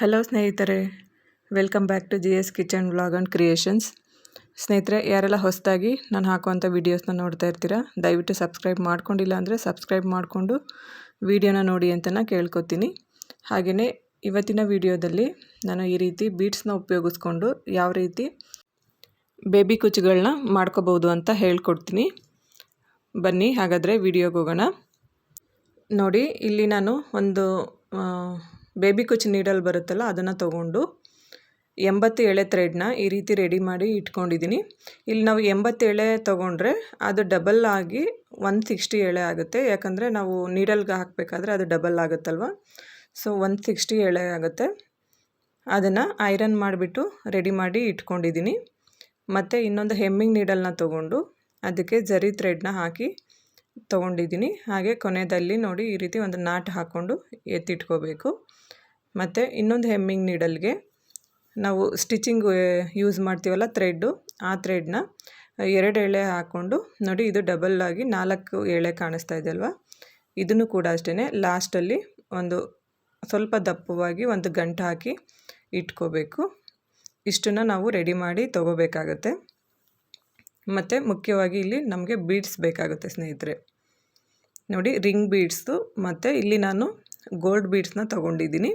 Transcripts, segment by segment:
Hello ಸ್ನೇಹಿತರೆ, welcome back to G S kitchen vlog and creations. ಸ್ನೇಹಿತರೆ, ಯಾರೆಲ್ಲ ಹೊಸದಾಗಿ ನಾನು ಹಾಕುವಂಥ ವೀಡಿಯೋಸ್ನ ನೋಡ್ತಾ ಇರ್ತೀರಾ, ದಯವಿಟ್ಟು ಸಬ್ಸ್ಕ್ರೈಬ್ ಮಾಡ್ಕೊಂಡಿಲ್ಲ ಅಂದರೆ ಸಬ್ಸ್ಕ್ರೈಬ್ ಮಾಡಿಕೊಂಡು ವೀಡಿಯೋನ ನೋಡಿ ಅಂತ ಕೇಳ್ಕೊತೀನಿ. ಹಾಗೆಯೇ ಇವತ್ತಿನ ವಿಡಿಯೋದಲ್ಲಿ ನಾನು ಈ ರೀತಿ ಬೀಟ್ಸ್ನ ಉಪಯೋಗಿಸ್ಕೊಂಡು ಯಾವ ರೀತಿ ಬೇಬಿ ಕುಚ್ಚುಗಳನ್ನ ಮಾಡ್ಕೋಬೋದು ಅಂತ ಹೇಳ್ಕೊಡ್ತೀನಿ. ಬನ್ನಿ, ಹಾಗಾದರೆ ವಿಡಿಯೋಗೆ ಹೋಗೋಣ. ನೋಡಿ, ಇಲ್ಲಿ ನಾನು ಒಂದು ಬೇಬಿ ಕುಚ್ ನೀಡಲ್ ಬರುತ್ತಲ್ಲ, ಅದನ್ನು ತೊಗೊಂಡು ಎಂಬತ್ತು ಎಳೆ ಥ್ರೆಡ್ನ ಈ ರೀತಿ ರೆಡಿ ಮಾಡಿ ಇಟ್ಕೊಂಡಿದ್ದೀನಿ ಇಲ್ಲಿ ನಾವು ಎಂಬತ್ತು ಎಳೆ ತೊಗೊಂಡ್ರೆ ಅದು ಡಬಲ್ ಆಗಿ ಒನ್ ಸಿಕ್ಸ್ಟಿ ಎಳೆ ಆಗುತ್ತೆ. ಯಾಕಂದರೆ ನಾವು ನೀಡಲ್ಗೆ ಹಾಕಬೇಕಾದ್ರೆ ಅದು ಡಬಲ್ ಆಗುತ್ತಲ್ವ? ಸೊ ಒನ್ ಸಿಕ್ಸ್ಟಿ ಎಳೆ ಆಗುತ್ತೆ. ಅದನ್ನು ಐರನ್ ಮಾಡಿಬಿಟ್ಟು ರೆಡಿ ಮಾಡಿ ಇಟ್ಕೊಂಡಿದ್ದೀನಿ ಮತ್ತು ಇನ್ನೊಂದು ಹೆಮ್ಮಿಂಗ್ ನೀಡಲ್ನ ತೊಗೊಂಡು ಅದಕ್ಕೆ ಜರಿ ಥ್ರೆಡ್ನ ಹಾಕಿ ತೊಗೊಂಡಿದ್ದೀನಿ ಹಾಗೆ ಕೊನೆಯಲ್ಲಿ ನೋಡಿ ಈ ರೀತಿ ಒಂದು ನಾಟ್ ಹಾಕ್ಕೊಂಡು ಎತ್ತಿಟ್ಕೋಬೇಕು. ಮತ್ತು ಇನ್ನೊಂದು ಹೆಮ್ಮಿಂಗ್ ನೀಡಲ್ಗೆ ನಾವು ಸ್ಟಿಚಿಂಗ್ ಯೂಸ್ ಮಾಡ್ತೀವಲ್ಲ ಥ್ರೆಡ್ಡು ಆ ಥ್ರೆಡ್ನ ಎರಡು ಎಳೆ ಹಾಕ್ಕೊಂಡು ನೋಡಿ ಇದು ಡಬಲ್ ಆಗಿ ನಾಲ್ಕು ಎಳೆ ಕಾಣಿಸ್ತಾ ಇದೆ ಅಲ್ವಾ? ಇದನ್ನು ಕೂಡ ಅಷ್ಟೇ ಲಾಸ್ಟಲ್ಲಿ ಒಂದು ಸ್ವಲ್ಪ ದಪ್ಪವಾಗಿ ಒಂದು ಗಂಟು ಹಾಕಿ ಇಟ್ಕೋಬೇಕು. ಇಷ್ಟನ್ನು ನಾವು ರೆಡಿ ಮಾಡಿ ತೊಗೋಬೇಕಾಗತ್ತೆ. ಮತ್ತು ಮುಖ್ಯವಾಗಿ ಇಲ್ಲಿ ನಮಗೆ ಬೀಡ್ಸ್ ಬೇಕಾಗುತ್ತೆ ಸ್ನೇಹಿತರೆ. ನೋಡಿ ರಿಂಗ್ ಬೀಡ್ಸು ಮತ್ತು ಇಲ್ಲಿ ನಾನು ಗೋಲ್ಡ್ ಬೀಡ್ಸ್ನ ತೊಗೊಂಡಿದ್ದೀನಿ.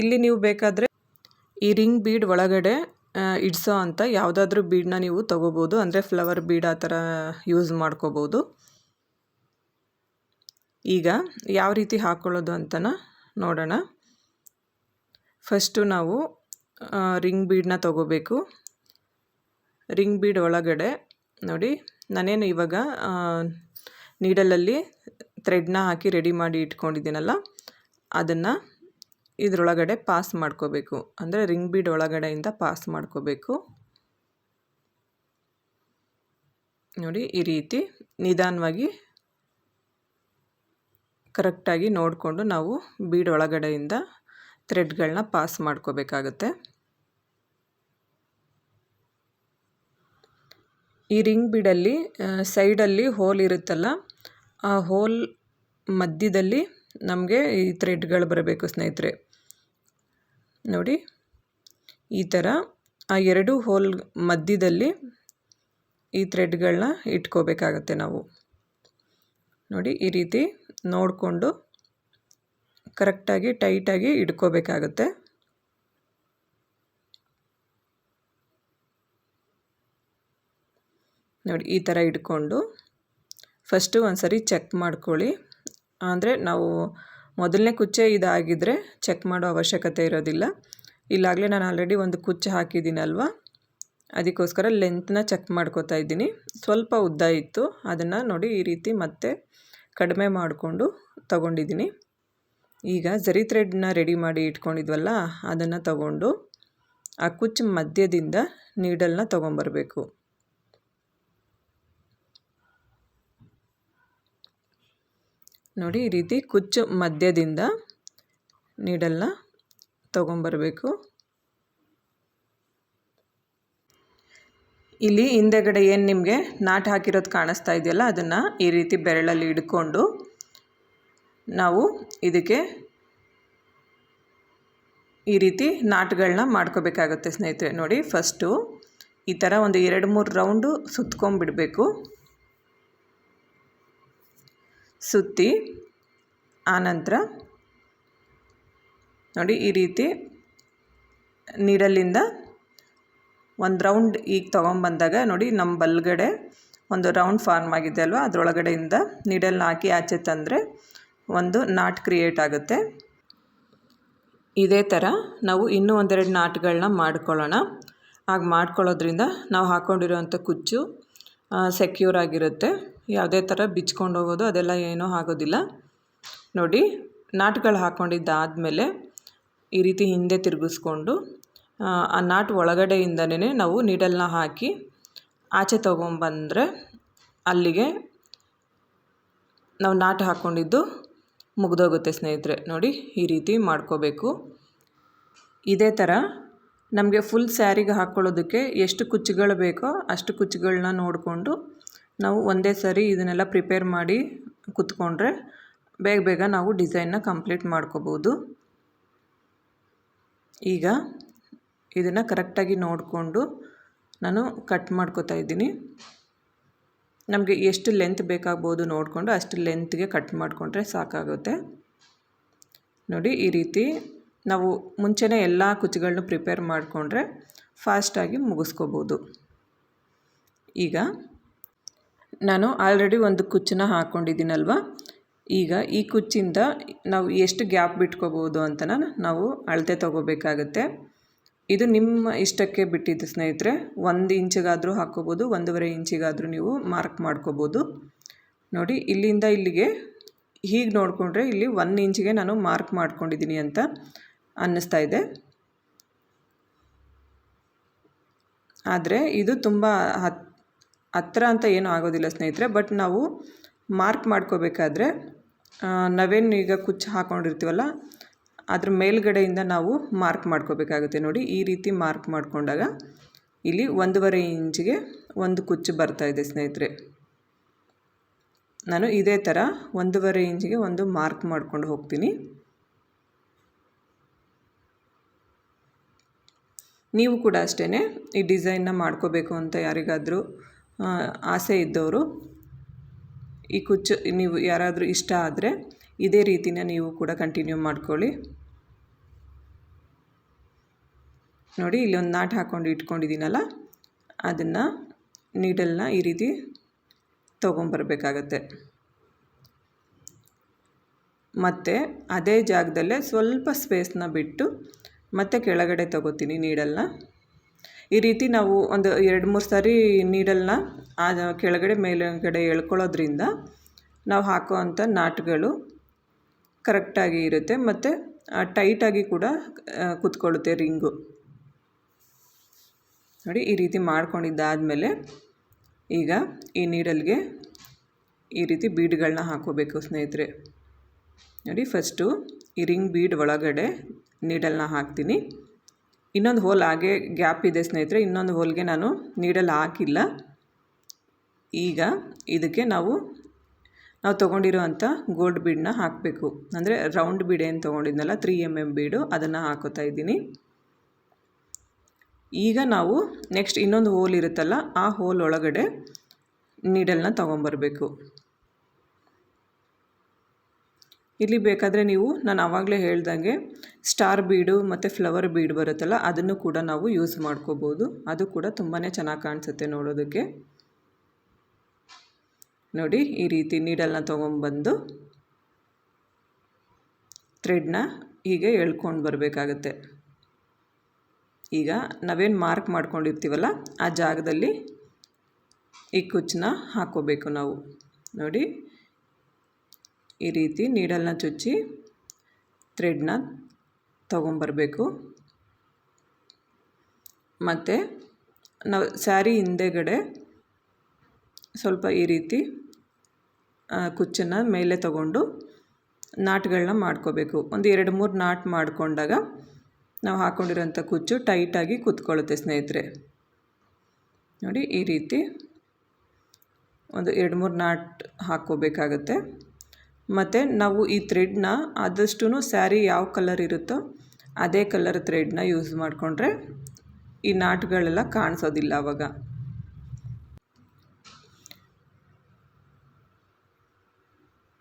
ಇಲ್ಲಿ ನೀವು ಬೇಕಾದರೆ ಈ ರಿಂಗ್ ಬೀಡ್ ಒಳಗಡೆ ಇಡ್ಸೋ ಅಂತ ಯಾವುದಾದ್ರೂ ಬೀಡನ್ನ ನೀವು ತೊಗೋಬೋದು. ಅಂದರೆ ಫ್ಲವರ್ ಬೀಡ್ ಆ ಥರ ಯೂಸ್ ಮಾಡ್ಕೋಬೋದು. ಈಗ ಯಾವ ರೀತಿ ಹಾಕ್ಕೊಳ್ಳೋದು ಅಂತನ ನೋಡೋಣ. ಫಸ್ಟು ನಾವು ರಿಂಗ್ ಬೀಡನ್ನ ತೊಗೋಬೇಕು. ರಿಂಗ್ ಬೀಡ್ ಒಳಗಡೆ, ನೋಡಿ, ನಾನೇನು ಇವಾಗ ನೀಡಲಲ್ಲಿ ಥ್ರೆಡ್ನ ಹಾಕಿ ರೆಡಿ ಮಾಡಿ ಇಟ್ಕೊಂಡಿದ್ದೀನಲ್ಲ, ಅದನ್ನು ಇದರೊಳಗಡೆ ಪಾಸ್ ಮಾಡ್ಕೋಬೇಕು. ಅಂದರೆ ರಿಂಗ್ ಬೀಡ್ ಒಳಗಡೆಯಿಂದ ಪಾಸ್ ಮಾಡ್ಕೋಬೇಕು. ನೋಡಿ, ಈ ರೀತಿ ನಿಧಾನವಾಗಿ ಕರೆಕ್ಟಾಗಿ ನೋಡಿಕೊಂಡು ನಾವು ಬೀಡ್ ಒಳಗಡೆಯಿಂದ ಥ್ರೆಡ್ಗಳನ್ನ ಪಾಸ್ ಮಾಡ್ಕೋಬೇಕಾಗತ್ತೆ. ಈ ರಿಂಗ್ ಬಿಡಲ್ಲಿ ಸೈಡಲ್ಲಿ ಹೋಲ್ ಇರುತ್ತಲ್ಲ, ಆ ಹೋಲ್ ಮಧ್ಯದಲ್ಲಿ ನಮಗೆ ಈ ಥ್ರೆಡ್ಗಳು ಬರಬೇಕು ಸ್ನೇಹಿತರೆ. ನೋಡಿ. ಈ ಥರ ಆ ಎರಡು ಹೋಲ್ ಮಧ್ಯದಲ್ಲಿ ಈ ಥ್ರೆಡ್ಗಳನ್ನ ಇಟ್ಕೋಬೇಕಾಗತ್ತೆ ನಾವು. ನೋಡಿ, ಈ ರೀತಿ ನೋಡಿಕೊಂಡು ಕರೆಕ್ಟಾಗಿ ಟೈಟಾಗಿ ಇಟ್ಕೋಬೇಕಾಗತ್ತೆ. ನೋಡಿ, ಈ ಥರ ಇಟ್ಕೊಂಡು ಫಸ್ಟು ಒಂದು ಸರಿ ಚೆಕ್ ಮಾಡ್ಕೊಳ್ಳಿ. ಅಂದರೆ ನಾವು ಮೊದಲನೇ ಕುಚ್ಚೆ ಇದಾಗಿದ್ದರೆ ಚೆಕ್ ಮಾಡೋ ಅವಶ್ಯಕತೆ ಇರೋದಿಲ್ಲ. ಇಲ್ಲಾಗಲೇ ನಾನು ಆಲ್ರೆಡಿ ಒಂದು ಕುಚ್ಚು ಹಾಕಿದ್ದೀನಲ್ವ? ಅದಕ್ಕೋಸ್ಕರ ಲೆಂತ್ನ ಚೆಕ್ ಮಾಡ್ಕೋತಾ ಇದ್ದೀನಿ. ಸ್ವಲ್ಪ ಉದ್ದ ಇತ್ತು. ಅದನ್ನು ನೋಡಿ ಈ ರೀತಿ ಮತ್ತೆ ಕಡಿಮೆ ಮಾಡಿಕೊಂಡು ತಗೊಂಡಿದ್ದೀನಿ. ಈಗ ಜರಿ ಥ್ರೆಡ್ನ ರೆಡಿ ಮಾಡಿ ಇಟ್ಕೊಂಡಿದ್ವಲ್ಲ, ಅದನ್ನು ತಗೊಂಡು ಆ ಕುಚ್ಚು ಮಧ್ಯದಿಂದ ನೀಡಲ್ನ ತೊಗೊಂಬರ್ಬೇಕು. ನೋಡಿ, ಈ ರೀತಿ ಕುಚ್ಚು ಮಧ್ಯದಿಂದ ನೀಡಲ್ನ ತೊಗೊಂಬರಬೇಕು. ಇಲ್ಲಿ ಹಿಂದೆಗಡೆ ಏನು ನಿಮಗೆ ನಾಟ್ ಹಾಕಿರೋದು ಕಾಣಿಸ್ತಾ ಇದೆಯಲ್ಲ, ಅದನ್ನು ಈ ರೀತಿ ಬೆರಳಲ್ಲಿ ಇಡ್ಕೊಂಡು ನಾವು ಇದಕ್ಕೆ ಈ ರೀತಿ ನಾಟ್ಗಳನ್ನ ಮಾಡ್ಕೋಬೇಕಾಗುತ್ತೆ ಸ್ನೇಹಿತರೆ. ನೋಡಿ ಫಸ್ಟು ಈ ಥರ ಒಂದು ಎರಡು ಮೂರು ರೌಂಡು ಸುತ್ಕೊಂಡ್ಬಿಡಬೇಕು. ಸುತ್ತಿ ಆನಂತರ ನೋಡಿ ಈ ರೀತಿ ನೀಡಲಿಂದ ಒಂದು ರೌಂಡ್ ಈಗ ತೊಗೊಂಬಂದಾಗ ನೋಡಿ ನಮ್ಮ ಬಲ್ಗಡೆ ಒಂದು ರೌಂಡ್ ಫಾರ್ಮ್ ಆಗಿದೆ ಅಲ್ವಾ? ಅದರೊಳಗಡೆಯಿಂದ ನೀಡಲ್ನ ಹಾಕಿ ಆಚೆ ತಂದರೆ ಒಂದು ನಾಟ್ ಕ್ರಿಯೇಟ್ ಆಗುತ್ತೆ. ಇದೇ ಥರ ನಾವು ಇನ್ನೂ ಒಂದೆರಡು ನಾಟ್ಗಳನ್ನ ಮಾಡ್ಕೊಳ್ಳೋಣ. ಹಾಗೆ ಮಾಡ್ಕೊಳ್ಳೋದ್ರಿಂದ ನಾವು ಹಾಕ್ಕೊಂಡಿರೋವಂಥ ಕುಚ್ಚು ಸೆಕ್ಯೂರ್ ಆಗಿರುತ್ತೆ. ಯಾವುದೇ ಥರ ಬಿಚ್ಕೊಂಡು ಹೋಗೋದು, ಅದೆಲ್ಲ ಏನೂ ಆಗೋದಿಲ್ಲ. ನೋಡಿ ನಾಟ್ಗಳು ಹಾಕ್ಕೊಂಡಿದ್ದಾದಮೇಲೆ ಈ ರೀತಿ ಹಿಂದೆ ತಿರುಗಿಸ್ಕೊಂಡು, ಆ ನಾಟ್ ಒಳಗಡೆಯಿಂದನೇ ನಾವು ನೀಡಲ್ನ ಹಾಕಿ ಆಚೆ ತೊಗೊಂಬಂದರೆ ಅಲ್ಲಿಗೆ ನಾವು ನಾಟ್ ಹಾಕ್ಕೊಂಡಿದ್ದು ಮುಗ್ದೋಗುತ್ತೆ ಸ್ನೇಹಿತರೆ. ನೋಡಿ, ಈ ರೀತಿ ಮಾಡ್ಕೋಬೇಕು. ಇದೇ ಥರ ನಮಗೆ ಫುಲ್ ಸ್ಯಾರಿಗೆ ಹಾಕ್ಕೊಳ್ಳೋದಕ್ಕೆ ಎಷ್ಟು ಕುಚ್ಚುಗಳು ಬೇಕೋ ಅಷ್ಟು ಕುಚ್ಚುಗಳನ್ನ ನೋಡಿಕೊಂಡು ನಾವು ಒಂದೇ ಸರಿ ಇದನ್ನೆಲ್ಲ ಪ್ರಿಪೇರ್ ಮಾಡಿ ಕುತ್ಕೊಂಡ್ರೆ ಬೇಗ ಬೇಗ ನಾವು ಡಿಸೈನ್ನ ಕಂಪ್ಲೀಟ್ ಮಾಡ್ಕೋಬೋದು. ಈಗ ಇದನ್ನು ಕರೆಕ್ಟಾಗಿ ನೋಡಿಕೊಂಡು ನಾನು ಕಟ್ ಮಾಡ್ಕೋತಾ ಇದ್ದೀನಿ. ನಮಗೆ ಎಷ್ಟು ಲೆಂತ್ ಬೇಕಾಗ್ಬೋದು ನೋಡಿಕೊಂಡು ಅಷ್ಟು ಲೆಂತ್ಗೆ ಕಟ್ ಮಾಡಿಕೊಂಡ್ರೆ ಸಾಕಾಗುತ್ತೆ. ನೋಡಿ, ಈ ರೀತಿ ನಾವು ಮುಂಚೆನೇ ಎಲ್ಲ ಕುಚ್ಚುಗಳನ್ನೂ ಪ್ರಿಪೇರ್ ಮಾಡಿಕೊಂಡ್ರೆ ಫಾಸ್ಟಾಗಿ ಮುಗಿಸ್ಕೋಬೋದು. ಈಗ ನಾನು ಆಲ್ರೆಡಿ ಒಂದು ಕುಚ್ಚನ್ನ ಹಾಕ್ಕೊಂಡಿದ್ದೀನಲ್ವ ಈಗ ಈ ಕುಚ್ಚಿಂದ ನಾವು ಎಷ್ಟು ಗ್ಯಾಪ್ ಬಿಟ್ಕೋಬೋದು ಅಂತ ನಾವು ಅಳತೆ ತೊಗೋಬೇಕಾಗತ್ತೆ. ಇದು ನಿಮ್ಮ ಇಷ್ಟಕ್ಕೆ ಬಿಟ್ಟಿದ್ದು ಸ್ನೇಹಿತರೆ, ಒಂದು ಇಂಚಿಗಾದರೂ ಹಾಕ್ಕೋಬೋದು ಒಂದೂವರೆ ಇಂಚಿಗಾದರೂ ನೀವು ಮಾರ್ಕ್ ಮಾಡ್ಕೋಬೋದು ನೋಡಿ, ಇಲ್ಲಿಂದ ಇಲ್ಲಿಗೆ ಹೀಗೆ ನೋಡಿಕೊಂಡ್ರೆ ಇಲ್ಲಿ ಒನ್ ಇಂಚಿಗೆ ನಾನು ಮಾರ್ಕ್ ಮಾಡ್ಕೊಂಡಿದ್ದೀನಿ ಅಂತ ಅನ್ನಿಸ್ತಾ ಇದೆ. ಆದರೆ ಇದು ತುಂಬ ಹತ್ ಹತ್ರ ಅಂತ ಏನೂ ಆಗೋದಿಲ್ಲ ಸ್ನೇಹಿತರೆ, ಬಟ್ ನಾವು ಮಾರ್ಕ್ ಮಾಡ್ಕೋಬೇಕಾದ್ರೆ ನಾವೇನು ಈಗ ಕುಚ್ಚು ಹಾಕ್ಕೊಂಡಿರ್ತೀವಲ್ಲ ಅದ್ರ ಮೇಲ್ಗಡೆಯಿಂದ ನಾವು ಮಾರ್ಕ್ ಮಾಡ್ಕೋಬೇಕಾಗುತ್ತೆ ನೋಡಿ. ಈ ರೀತಿ ಮಾರ್ಕ್ ಮಾಡಿಕೊಂಡಾಗ ಇಲ್ಲಿ ಒಂದೂವರೆ ಇಂಚಿಗೆ ಒಂದು ಕುಚ್ಚು ಬರ್ತಾ ಇದೆ ಸ್ನೇಹಿತರೆ. ನಾನು ಇದೇ ಥರ ಒಂದೂವರೆ ಇಂಚಿಗೆ ಒಂದು ಮಾರ್ಕ್ ಮಾಡ್ಕೊಂಡು ಹೋಗ್ತೀನಿ. ನೀವು ಕೂಡ ಅಷ್ಟೇ ಈ ಡಿಸೈನ್ನ ಮಾಡ್ಕೋಬೇಕು ಅಂತ ಯಾರಿಗಾದರೂ ಆಸೆ ಇದ್ದವರು, ಈ ಕುಚ್ಚು, ನೀವು ಯಾರಾದರೂ ಇಷ್ಟ ಆದರೆ ಇದೇ ರೀತಿನ ನೀವು ಕೂಡ ಕಂಟಿನ್ಯೂ ಮಾಡ್ಕೊಳ್ಳಿ. ನೋಡಿ ಇಲ್ಲಿ ಒಂದು ನಾಟ್ ಹಾಕ್ಕೊಂಡು ಇಟ್ಕೊಂಡಿದ್ದೀನಲ್ಲ, ಅದನ್ನು ನೀಡಲ್ನ ಈ ರೀತಿ ತೊಗೊಂಬರ್ಬೇಕಾಗತ್ತೆ. ಮತ್ತು ಅದೇ ಜಾಗದಲ್ಲೇ ಸ್ವಲ್ಪ ಸ್ಪೇಸ್ನ ಬಿಟ್ಟು ಮತ್ತೆ ಕೆಳಗಡೆ ತಗೋತೀನಿ ನೀಡಲ್ನ ಈ ರೀತಿ ನಾವು ಒಂದು ಎರಡು ಮೂರು ಸಾರಿ ನೀಡಲ್ನ ಆ ಕೆಳಗಡೆ ಮೇಲುಗಡೆ ಎಳ್ಕೊಳ್ಳೋದ್ರಿಂದ ನಾವು ಹಾಕುವಂಥ ನಾಟ್ಗಳು ಕರೆಕ್ಟಾಗಿ ಇರುತ್ತೆ ಮತ್ತು ಟೈಟಾಗಿ ಕೂಡ ಕೂತ್ಕೊಳ್ಳುತ್ತೆ ರಿಂಗು. ನೋಡಿ, ಈ ರೀತಿ ಮಾಡ್ಕೊಂಡಿದ್ದಾದಮೇಲೆ ಈಗ ಈ ನೀಡಲ್ಗೆ ಈ ರೀತಿ ಬೀಡ್ಗಳನ್ನ ಹಾಕೋಬೇಕು ಸ್ನೇಹಿತರೆ. ನೋಡಿ, ಫಸ್ಟು ಈ ರಿಂಗ್ ಬೀಡ್ ಒಳಗಡೆ ನೀಡಲ್ನ ಹಾಕ್ತೀನಿ. ಇನ್ನೊಂದು ಹೋಲ್ ಹಾಗೆ ಗ್ಯಾಪ್ ಇದೆ ಸ್ನೇಹಿತರೆ, ಇನ್ನೊಂದು ಹೋಲ್ಗೆ ನಾನು ನೀಡಲ್ ಹಾಕಿಲ್ಲ. ಈಗ ಇದಕ್ಕೆ ನಾವು ನಾವು ತೊಗೊಂಡಿರೋವಂಥ ಗೋಲ್ಡ್ ಬೀಡನ್ನ ಹಾಕಬೇಕು. ಅಂದರೆ ರೌಂಡ್ ಬೀಡ್ ಏನು ತೊಗೊಂಡಿದ್ನಲ್ಲ ತ್ರೀ ಎಂ ಎಂ ಬೀಡು ಅದನ್ನು ಹಾಕೋತಾ ಇದ್ದೀನಿ. ಈಗ ನಾವು ನೆಕ್ಸ್ಟ್ ಇನ್ನೊಂದು ಹೋಲ್ ಇರುತ್ತಲ್ಲ, ಆ ಹೋಲ್ ಒಳಗಡೆ ನೀಡಲ್ನ ತೊಗೊಂಬರ್ಬೇಕು. ಇಲ್ಲಿ ಬೇಕಾದರೆ ನೀವು, ನಾನು ಆವಾಗಲೇ ಹೇಳ್ದಂಗೆ ಸ್ಟಾರ್ ಬೀಡು ಮತ್ತು ಫ್ಲವರ್ ಬೀಡ್ ಬರುತ್ತಲ್ಲ, ಅದನ್ನು ಕೂಡ ನಾವು ಯೂಸ್ ಮಾಡ್ಕೋಬೋದು. ಅದು ಕೂಡ ತುಂಬಾ ಚೆನ್ನಾಗಿ ಕಾಣಿಸುತ್ತೆ ನೋಡೋದಕ್ಕೆ. ನೋಡಿ, ಈ ರೀತಿ ನೀಡಲ್ನ ತೊಗೊಂಬಂದು ಥ್ರೆಡ್ನ ಹೀಗೆ ಎಳ್ಕೊಂಡು ಬರಬೇಕಾಗತ್ತೆ. ಈಗ ನಾವೇನು ಮಾರ್ಕ್ ಮಾಡ್ಕೊಂಡಿರ್ತೀವಲ್ಲ, ಆ ಜಾಗದಲ್ಲಿ ಈ ಕುಚ್ಚನ್ನ ಹಾಕ್ಕೋಬೇಕು ನಾವು. ನೋಡಿ ಈ ರೀತಿ ನೀಡಲ್ನ ಚುಚ್ಚಿ ಥ್ರೆಡ್ನ ತೊಗೊಂಬರಬೇಕು. ಮತ್ತು ನಾವು ಸ್ಯಾರಿ ಹಿಂದೆಗಡೆ ಸ್ವಲ್ಪ ಈ ರೀತಿ ಕುಚ್ಚನ್ನು ಮೇಲೆ ತಗೊಂಡು ನಾಟ್ಗಳನ್ನ ಮಾಡ್ಕೋಬೇಕು. ಒಂದು ಎರಡು ಮೂರು ನಾಟ್ ಮಾಡಿಕೊಂಡಾಗ ನಾವು ಹಾಕ್ಕೊಂಡಿರೋಂಥ ಕುಚ್ಚು ಟೈಟಾಗಿ ಕೂತ್ಕೊಳ್ಳುತ್ತೆ ಸ್ನೇಹಿತರೆ. ನೋಡಿ ಈ ರೀತಿ ಒಂದು ಎರಡು ಮೂರು ನಾಟ್ ಹಾಕ್ಕೋಬೇಕಾಗತ್ತೆ. ಮತ್ತು ನಾವು ಈ ಥ್ರೆಡ್ನ ಆದಷ್ಟು ಸ್ಯಾರಿ ಯಾವ ಕಲರ್ ಇರುತ್ತೋ ಅದೇ ಕಲರ್ ಥ್ರೆಡ್ನ ಯೂಸ್ ಮಾಡಿಕೊಂಡ್ರೆ ಈ ನಾಟ್ಗಳೆಲ್ಲ ಕಾಣಿಸೋದಿಲ್ಲ ಆವಾಗ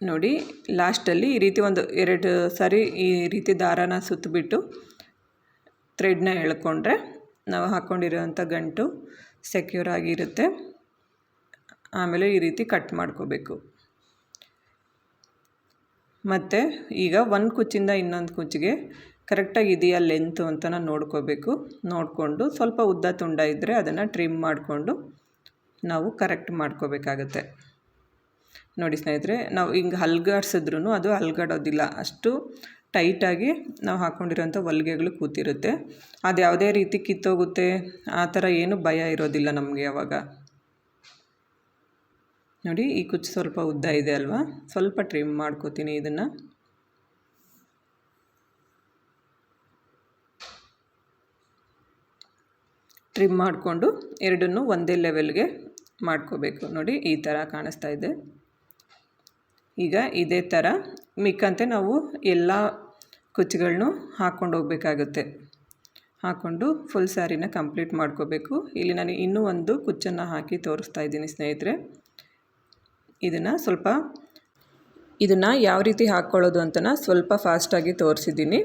ನೋಡಿ ಲಾಸ್ಟಲ್ಲಿ ಈ ರೀತಿ ಒಂದು ಎರಡು ಸಾರಿ ಈ ರೀತಿ ದಾರಾನ ಸುತ್ತಬಿಟ್ಟು ಥ್ರೆಡ್ನ ಎಳ್ಕೊಂಡ್ರೆ ನಾವು ಹಾಕ್ಕೊಂಡಿರೋವಂಥ ಗಂಟು ಸೆಕ್ಯೂರ್ ಆಗಿರುತ್ತೆ ಆಮೇಲೆ ಈ ರೀತಿ ಕಟ್ ಮಾಡ್ಕೋಬೇಕು. ಮತ್ತು ಈಗ ಒಂದು ಕುಚ್ಚಿಂದ ಇನ್ನೊಂದು ಕುಚ್ಚಿಗೆ ಕರೆಕ್ಟಾಗಿ ಇದೆಯಾ ಲೆಂತು ಅಂತ ನಾನು ನೋಡ್ಕೋಬೇಕು. ನೋಡಿಕೊಂಡು ಸ್ವಲ್ಪ ಉದ್ದ ತುಂಡ ಇದ್ದರೆ ಅದನ್ನು ಟ್ರಿಮ್ ಮಾಡಿಕೊಂಡು ನಾವು ಕರೆಕ್ಟ್ ಮಾಡ್ಕೋಬೇಕಾಗತ್ತೆ. ನೋಡಿ ಸ್ನೇಹಿತರೆ, ನಾವು ಹಿಂಗೆ ಹಲ್ಗಾಡ್ಸಿದ್ರೂ ಅದು ಅಲ್ಗಾಡೋದಿಲ್ಲ ಅಷ್ಟು ಟೈಟಾಗಿ ನಾವು ಹಾಕ್ಕೊಂಡಿರೋಂಥ ಹೊಲಿಗೆಗಳು ಕೂತಿರುತ್ತೆ. ಅದು ಯಾವುದೇ ರೀತಿ ಕಿತ್ತೋಗುತ್ತೆ, ಆ ಥರ ಏನು ಭಯ ಇರೋದಿಲ್ಲ ನಮಗೆ ಅವಾಗ ನೋಡಿ, ಈ ಕುಚ್ಚು ಸ್ವಲ್ಪ ಉದ್ದ ಇದೆ ಅಲ್ವಾ? ಸ್ವಲ್ಪ ಟ್ರಿಮ್ ಮಾಡ್ಕೋತೀನಿ ಇದನ್ನು. ಟ್ರಿಮ್ ಮಾಡಿಕೊಂಡು ಎರಡನ್ನೂ ಒಂದೇ ಲೆವೆಲ್ಗೆ ಮಾಡ್ಕೋಬೇಕು. ನೋಡಿ, ಈ ಥರ ಕಾಣಿಸ್ತಾ ಇದೆ. ಈಗ ಇದೇ ಥರ ಮಿಕ್ಕಂತೆ ನಾವು ಎಲ್ಲ ಕುಚ್ಚುಗಳನ್ನು ಹಾಕ್ಕೊಂಡು ಹೋಗಬೇಕಾಗುತ್ತೆ. ಹಾಕ್ಕೊಂಡು ಫುಲ್ ಸ್ಯಾರಿನ ಕಂಪ್ಲೀಟ್ ಮಾಡ್ಕೋಬೇಕು. ಇಲ್ಲಿ ನಾನು ಇನ್ನೂ ಒಂದು ಕುಚ್ಚನ್ನು ಹಾಕಿ ತೋರಿಸ್ತಾ ಇದ್ದೀನಿ ಸ್ನೇಹಿತರೆ. ಇದನ್ನು ಸ್ವಲ್ಪ ಇದನ್ನು ಯಾವ ರೀತಿ ಹಾಕ್ಕೊಳ್ಳೋದು ಅಂತನ ಸ್ವಲ್ಪ ಫಾಸ್ಟಾಗಿ ತೋರಿಸಿದ್ದೀನಿ.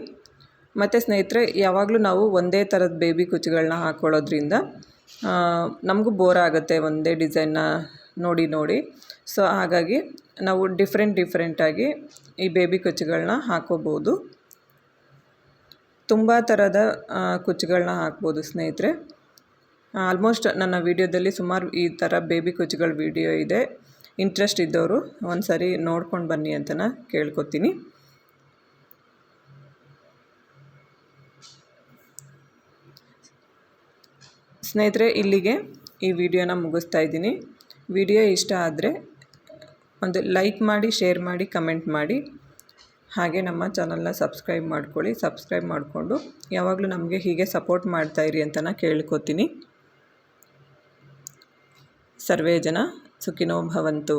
ಮತ್ತು ಸ್ನೇಹಿತರೆ, ಯಾವಾಗಲೂ ನಾವು ಒಂದೇ ಥರದ ಬೇಬಿ ಕುಚ್ಚುಗಳನ್ನ ಹಾಕ್ಕೊಳ್ಳೋದ್ರಿಂದ ನಮಗೂ ಬೋರ್ ಆಗುತ್ತೆ ಒಂದೇ ಡಿಸೈನ್ನ ನೋಡಿ ನೋಡಿ. ಸೊ ಹಾಗಾಗಿ ನಾವು ಡಿಫ್ರೆಂಟ್ ಡಿಫ್ರೆಂಟಾಗಿ ಈ ಬೇಬಿ ಕುಚ್ಚುಗಳನ್ನ ಹಾಕೋಬೋದು. ತುಂಬ ಥರದ ಕುಚ್ಚುಗಳನ್ನ ಹಾಕ್ಬೋದು ಸ್ನೇಹಿತರೆ. ಆಲ್ಮೋಸ್ಟ್ ನನ್ನ ವೀಡಿಯೋದಲ್ಲಿ ಸುಮಾರು ಈ ಥರ ಬೇಬಿ ಕುಚ್ಚುಗಳ ವೀಡಿಯೋ ಇದೆ. ಇಂಟ್ರೆಸ್ಟ್ ಇದ್ದವರು ಒಂದು ಸರಿ ನೋಡ್ಕೊಂಡು ಬನ್ನಿ ಅಂತನ ಕೇಳ್ಕೊತೀನಿ. ಸ್ನೇಹಿತರೆ, ಇಲ್ಲಿಗೆ ಈ ವಿಡಿಯೋನ ಮುಗಿಸ್ತಾ ಇದ್ದೀನಿ. ವಿಡಿಯೋ ಇಷ್ಟ ಆದರೆ ಒಂದು ಲೈಕ್ ಮಾಡಿ, ಶೇರ್ ಮಾಡಿ, ಕಮೆಂಟ್ ಮಾಡಿ. ಹಾಗೆ ನಮ್ಮ ಚಾನಲ್ನ ಸಬ್ಸ್ಕ್ರೈಬ್ ಮಾಡ್ಕೊಳ್ಳಿ. ಸಬ್ಸ್ಕ್ರೈಬ್ ಮಾಡಿಕೊಂಡು ಯಾವಾಗಲೂ ನಮಗೆ ಹೀಗೆ ಸಪೋರ್ಟ್ ಮಾಡ್ತಾಯಿರಿ ಅಂತ ಕೇಳ್ಕೊತೀನಿ. ಸರ್ವೇ ಜನ. सुखिनो भवन्तु।